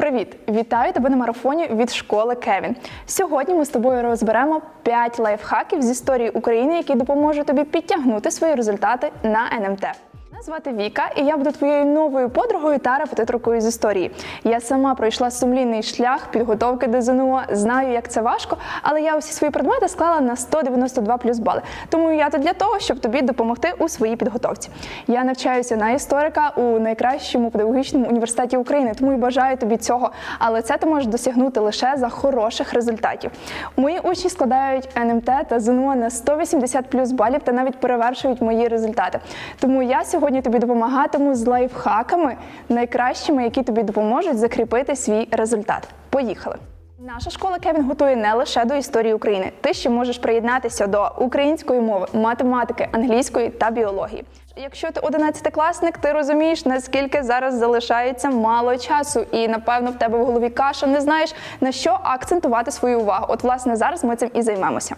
Привіт! Вітаю тебе на марафоні від школи Кевін. Сьогодні ми з тобою розберемо 5 лайфхаків з історії України, які допоможуть тобі підтягнути свої результати на НМТ. Мене звати Віка, і я буду твоєю новою подругою та репетиторкою з історії. Я сама пройшла сумлінний шлях підготовки до ЗНО, знаю, як це важко, але я усі свої предмети склала на 192 плюс бали. Тому я тут для того, щоб тобі допомогти у своїй підготовці. Я навчаюся на історика у найкращому педагогічному університеті України, тому і бажаю тобі цього. Але це ти можеш досягнути лише за хороших результатів. Мої учні складають НМТ та ЗНО на 180 плюс балів та навіть перевершують мої результати. Тому я сьогодні тобі допомагатиму з лайфхаками, найкращими, які тобі допоможуть закріпити свій результат. Поїхали! Наша школа Кевін готує не лише до історії України. Ти ще можеш приєднатися до української мови, математики, англійської та біології. Якщо ти одинадцятикласник, ти розумієш, наскільки зараз залишається мало часу, і напевно в тебе в голові каша не знаєш на що акцентувати свою увагу. От, власне, зараз ми цим і займемося.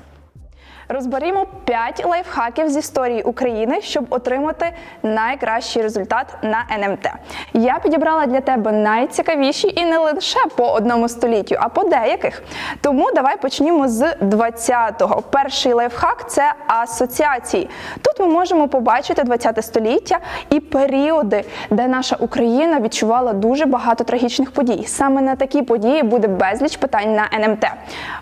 Розберімо 5 лайфхаків з історії України, щоб отримати найкращий результат на НМТ. Я підібрала для тебе найцікавіші і не лише по одному століттю, а по деяких. Тому давай почнімо з 20-го. Перший лайфхак це асоціації. Тут ми можемо побачити 20 століття і періоди, де наша Україна відчувала дуже багато трагічних подій. Саме на такі події буде безліч питань на НМТ.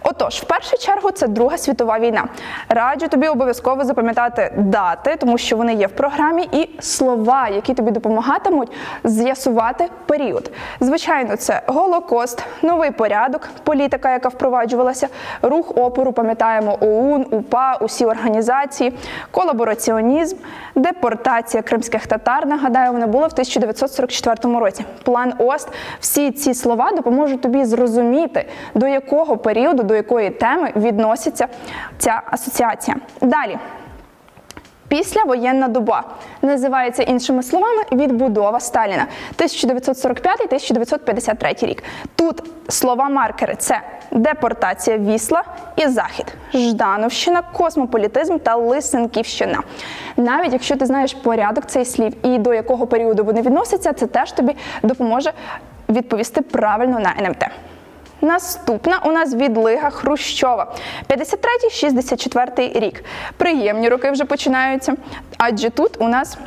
Отож, в першу чергу, це Друга світова війна. Раджу тобі обов'язково запам'ятати дати, тому що вони є в програмі, і слова, які тобі допомагатимуть з'ясувати період. Звичайно, це Голокост, новий порядок, політика, яка впроваджувалася, рух опору, пам'ятаємо ОУН, УПА, усі організації, колабораціонізм, депортація кримських татар. Нагадаю, вони були в 1944 році. План ОСТ. Всі ці слова допоможуть тобі зрозуміти, до якого періоду, до якої теми відноситься ця асоціація. Далі. Післявоєнна доба називається іншими словами відбудова Сталіна 1945-1953 рік. Тут слова маркери це депортація Вісла і Захід, Ждановщина, космополітизм та Лисенківщина. Навіть якщо ти знаєш порядок цих слів і до якого періоду вони відносяться, це теж тобі допоможе відповісти правильно на НМТ. Наступна у нас відлига Хрущова. 53-64 рік. Приємні роки вже починаються, адже тут у нас.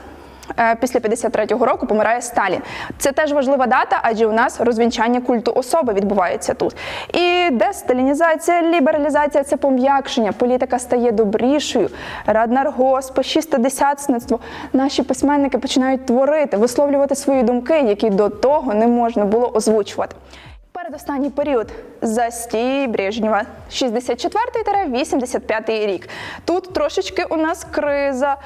е, Після 53-го року помирає Сталін. Це теж важлива дата, адже у нас розвінчання культу особи відбувається тут. І десталінізація, лібералізація це пом'якшення. Політика стає добрішою. Раднаргосп, шістидесятництво. Наші письменники починають творити, висловлювати свої думки, які до того не можна було озвучувати. Передостанній період застій Брежнєва 64-85 рік. Тут трошечки у нас криза.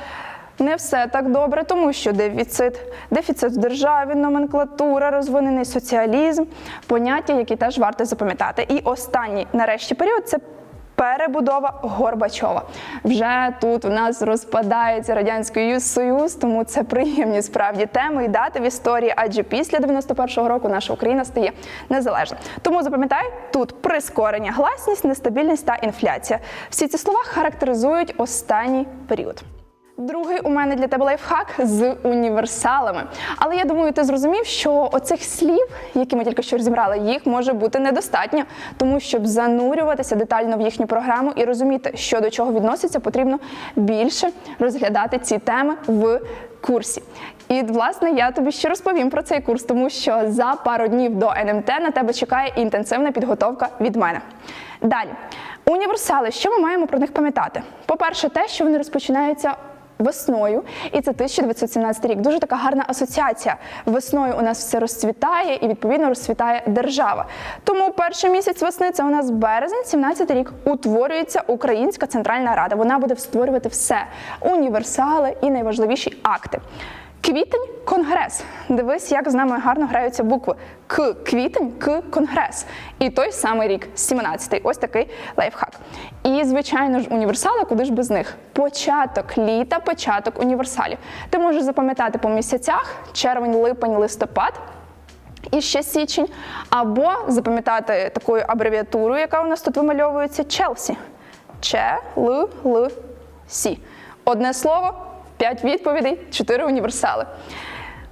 Не все так добре, тому що дефіцит, дефіцит в державі, номенклатура, розвинений соціалізм, поняття, які теж варто запам'ятати. І останній, нарешті, період це перебудова Горбачова. Вже тут у нас розпадається радянський Союз, тому це приємні справді теми і дати в історії, адже після 91-го року наша Україна стає незалежна. Тому запам'ятай, тут прискорення, гласність, нестабільність та інфляція. Всі ці слова характеризують останній період. Другий у мене для тебе лайфхак з універсалами. Але я думаю, ти зрозумів, що оцих слів, які ми тільки що розібрали, їх може бути недостатньо, тому щоб занурюватися детально в їхню програму і розуміти, що до чого відноситься, потрібно більше розглядати ці теми в курсі. І власне я тобі ще розповім про цей курс, тому що за пару днів до НМТ на тебе чекає інтенсивна підготовка від мене. Далі, універсали, що ми маємо про них пам'ятати? По-перше, те, що вони розпочинаються весною, і це 1917 рік. Дуже така гарна асоціація. Весною у нас все розцвітає і відповідно розцвітає держава. Тому перший місяць весни це у нас березень, 17 рік. Утворюється Українська Центральна Рада. Вона буде створювати все: універсали і найважливіші акти. Квітень конгрес. Дивись, як з нами гарно граються букви. К квітень, К конгрес. І той самий рік, 17-й. Ось такий лайфхак. І, звичайно ж, універсали, куди ж без них? Початок літа, початок універсалів. Ти можеш запам'ятати по місяцях: червень, липень, листопад. І ще січень, або запам'ятати такою абревіатурою, яка у нас тут вимальовується Челсі. Ч, Л, Л, Сі. Одне слово, п'ять відповідей, чотири універсали.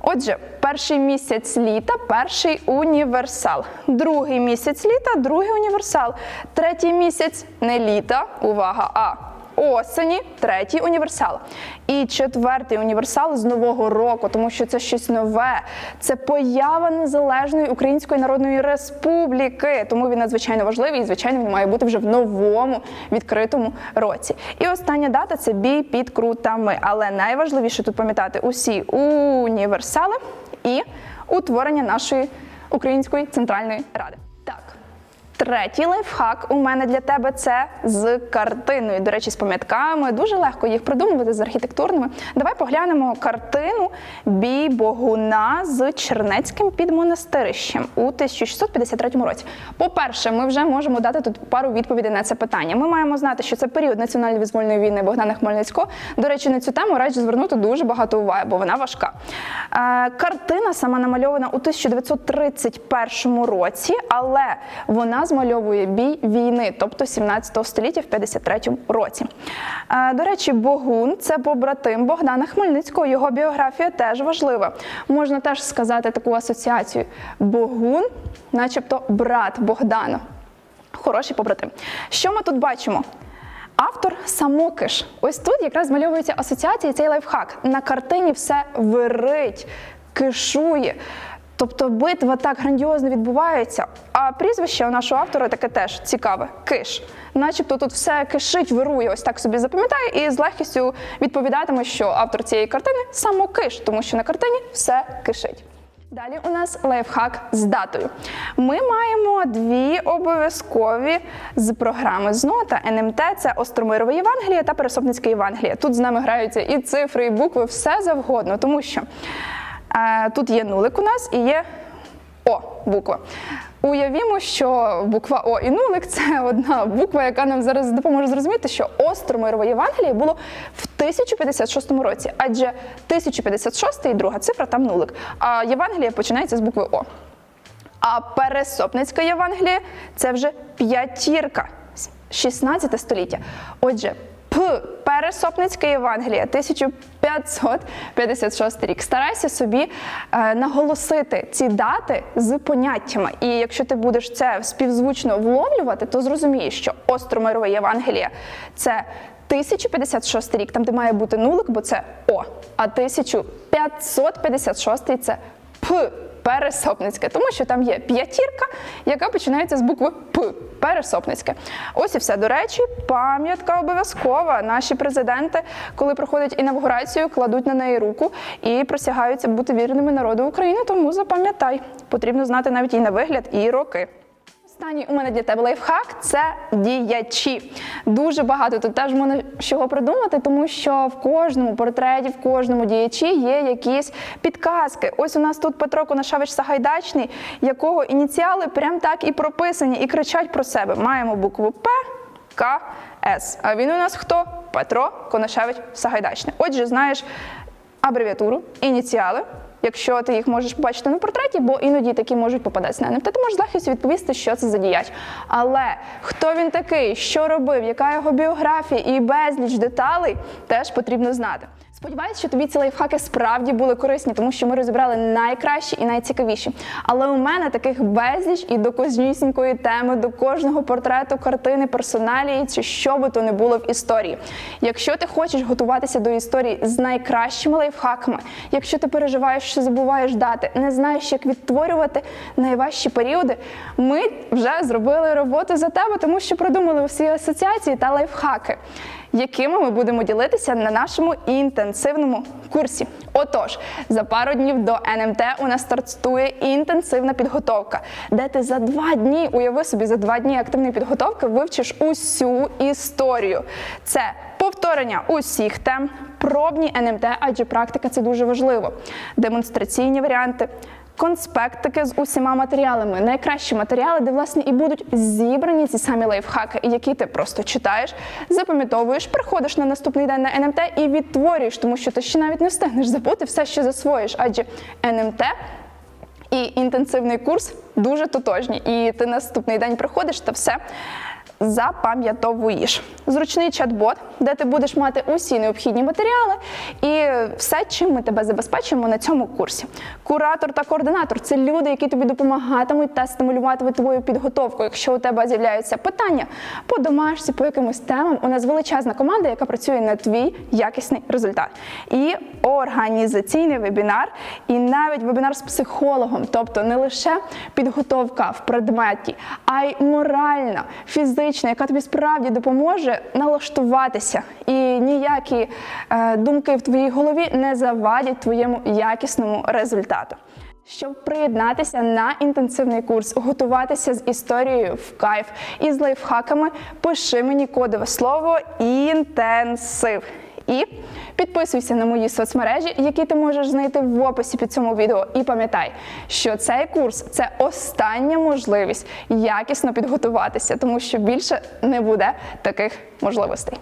Отже, Перший місяць літа, перший універсал. Другий місяць літа, другий універсал. Третій місяць не літа, увага, а осені, третій універсал. І четвертий універсал з нового року, тому що це щось нове. Це поява незалежної Української Народної Республіки. Тому він надзвичайно важливий і, звичайно, він має бути вже в новому відкритому році. І остання дата це бій під крутами. Але найважливіше тут пам'ятати усі універсали і утворення нашої Української центральної ради. Третій лайфхак у мене для тебе це з картиною. До речі, з пам'ятками. Дуже легко їх придумувати з архітектурними. Давай поглянемо картину Бій Богуна з Чернецьким під монастирищем у 1653 році. По-перше, ми вже можемо дати тут пару відповідей на це питання. Ми маємо знати, що це період національної визвольної війни Богдана Хмельницького. До речі, на цю тему раджу звернути дуже багато уваги, бо вона важка. Е, картина сама намальована у 1931 році, але вона змальовує бій війни, тобто 17 століття в 53 році. Е, До речі, Богун це побратим Богдана Хмельницького. Його біографія теж важлива. Можна теж сказати таку асоціацію. Богун, начебто, брат Богдана. Хороший побратим. Що ми тут бачимо? Автор самокиш. Ось тут якраз змальовується асоціація і цей лайфхак. На картині все вирить, кишує. Тобто битва так грандіозно відбувається, а прізвище у нашого автора таке теж цікаве киш. Начебто тут все кишить, вирує, ось так собі запам'ятає, і з легкістю відповідатиме, що автор цієї картини самокиш, тому що на картині все кишить. Далі у нас лайфхак з датою. Ми маємо дві обов'язкові з програми ЗНО та НМТ. Це Остромирове Євангеліє та Пересопницьке Євангеліє. Тут з нами граються і цифри, і букви, все завгодно, тому що тут є нулик у нас і є О буква. Уявімо, що буква О і нулик це одна буква, яка нам зараз допоможе зрозуміти, що Остромирове Євангеліє було в 1056 році, адже 1056 і друга цифра там нулик. А Євангеліє починається з букви О. А Пересопницьке Євангеліє це вже п'ятірка, 16 століття. Отже. Пересопницьке Євангеліє, 1556 рік. Старайся собі е, наголосити ці дати з поняттями. І якщо ти будеш це співзвучно вловлювати, то зрозумієш, що Остромирове Євангеліє це 1056 рік, там де має бути нулик, бо це О. А 1556 це П. Пересопницьке, тому що там є п'ятірка, яка починається з букви П. Пересопницьке. Ось і все. До речі, пам'ятка обов'язкова. Наші президенти, коли проходять інавгурацію, кладуть на неї руку і присягаються бути вірними народу України. Тому запам'ятай, потрібно знати навіть і на вигляд, і роки. Останній у мене для тебе лайфхак це діячі. Дуже багато тут теж можна чого придумати, тому що в кожному портреті, в кожному діячі є якісь підказки. Ось у нас тут Петро Конашевич Сагайдачний, якого ініціали прям так і прописані, і кричать про себе. Маємо букву П, К, С. А він у нас хто? Петро Конашевич Сагайдачний. Отже, знаєш абревіатуру, ініціали. Якщо ти їх можеш побачити на портреті, бо іноді такі можуть попадатися на НФТ, ти можеш захисту відповісти, що це за діяч. Але хто він такий, що робив, яка його біографія і безліч деталей, теж потрібно знати. Сподіваюсь, що тобі ці лайфхаки справді були корисні, тому що ми розібрали найкращі і найцікавіші. Але у мене таких безліч і до кожнісінької теми, до кожного портрету, картини, персоналії, чи що би то не було в історії. Якщо ти хочеш готуватися до історії з найкращими лайфхаками, якщо ти переживаєш, що забуваєш дати, не знаєш, як відтворювати найважчі періоди, ми вже зробили роботу за тебе, тому що продумали усі асоціації та лайфхаки якими ми будемо ділитися на нашому інтенсивному курсі. Отож, за пару днів до НМТ у нас стартує інтенсивна підготовка, де ти за два дні, уяви собі, за два дні активної підготовки вивчиш усю історію. Це повторення усіх тем, пробні НМТ, адже практика це дуже важливо, демонстраційні варіанти. Конспектики з усіма матеріалами, найкращі матеріали, де власне і будуть зібрані ці самі лайфхаки, які ти просто читаєш, запам'ятовуєш, приходиш на наступний день на НМТ і відтворюєш, тому що ти ще навіть не встигнеш забути все, що засвоїш, адже НМТ і інтенсивний курс дуже тотожні. І ти наступний день приходиш та все запам'ятовуєш. Зручний чат-бот, де ти будеш мати усі необхідні матеріали і все, чим ми тебе забезпечуємо на цьому курсі. Куратор та координатор це люди, які тобі допомагатимуть та стимулюватимуть твою підготовку. Якщо у тебе з'являються питання по домашці, по якимось темам, у нас величезна команда, яка працює на твій якісний результат. І організаційний вебінар, і навіть вебінар з психологом, тобто не лише підготовка в предметі, а й моральна, фізична, яка тобі справді допоможе налаштуватися. І ніякі е, думки в твоїй голові не завадять твоєму якісному результату. Щоб приєднатися на інтенсивний курс, готуватися з історією в кайф і з лайфхаками, пиши мені кодове слово інтенсив. І підписуйся на мої соцмережі, які ти можеш знайти в описі під цьому відео. І пам'ятай, що цей курс це остання можливість якісно підготуватися, тому що більше не буде таких можливостей.